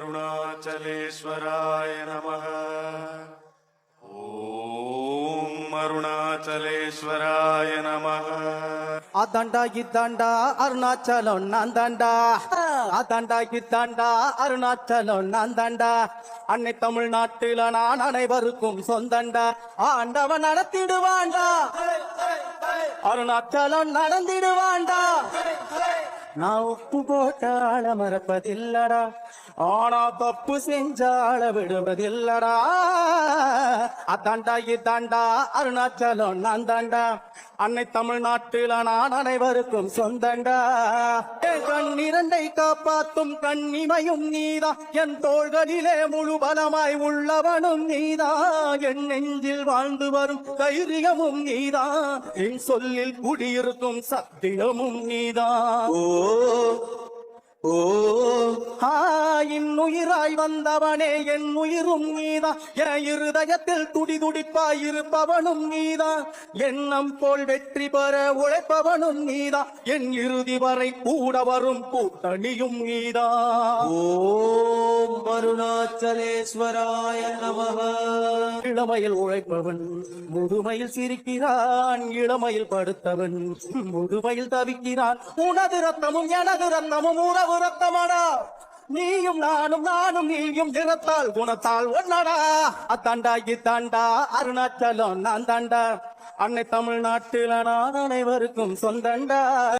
அருணாச்சலேஸ்வராய நம ஓம் அருணாச்சலேஸ்வராய நம அதாண்டா இதாண்டா அருணாச்சலம் நான் தாண்டா அதாண்டா இதாண்டா அருணாச்சலம் நான் தாண்டா அன்னை தமிழ்நாட்டில நான் அனைவருக்கும் சொந்தண்டா. ஆண்டவன் நடத்திடுவாண்டா. அருணாச்சலம் நடந்திடுவாண்டா. நான் உப்பு போட்டால மறப்பதில்லடா. ஆனா தப்பு செஞ்சால விடுவதில்லடா. அதாண்டா இதாண்டா அருணாச்சலம் நான் தாண்டா. அன்னை தமிழ்நாட்டில் நான் அனைவருக்கும் சொந்தண்டா. என் கண்ணிரண்டை காப்பாத்தும் கண்ணிமையும் நீதா. என் தோள்களிலே முழு பலமாய் உள்ளவனும் நீதா. என் நெஞ்சில் வாழ்ந்து வரும் தைரியமும் நீதா. என் சொல்லில் குடியிருக்கும் சத்தியமும் நீதா. ஓ ஓ. என் உயிராய் வந்தவனே என் உயிரும் நீதா. என் இருதயத்தில் துடி துடிப்பாய் இருப்பவனும் நீதா. எண்ணம் போல் வெற்றி பெற உழைப்பவனும் நீதா. என் இறுதி வரை கூட வரும் கூட்டணியும் நீதா. ஓம் அருணாச்சலேஸ்வராய நமः இளமையில் உழைப்பவன் முதுமையில் சிரிக்கிறான். இளமையில் படுத்தவன் முதுமையில் தவிக்கிறான். உனது ரத்தமும் எனது ரத்தமும் உறவு ரத்தமடா நீயும் நானும் நானும் நீயும் தினத்தால் குணத்தால் ஒன்னடா. அத்தாண்டா இத்தாண்டா அருணாச்சலம் நான் தாண்டா. அன்னை தமிழ்நாட்டில நான் அனைவருக்கும் சொந்தண்டா.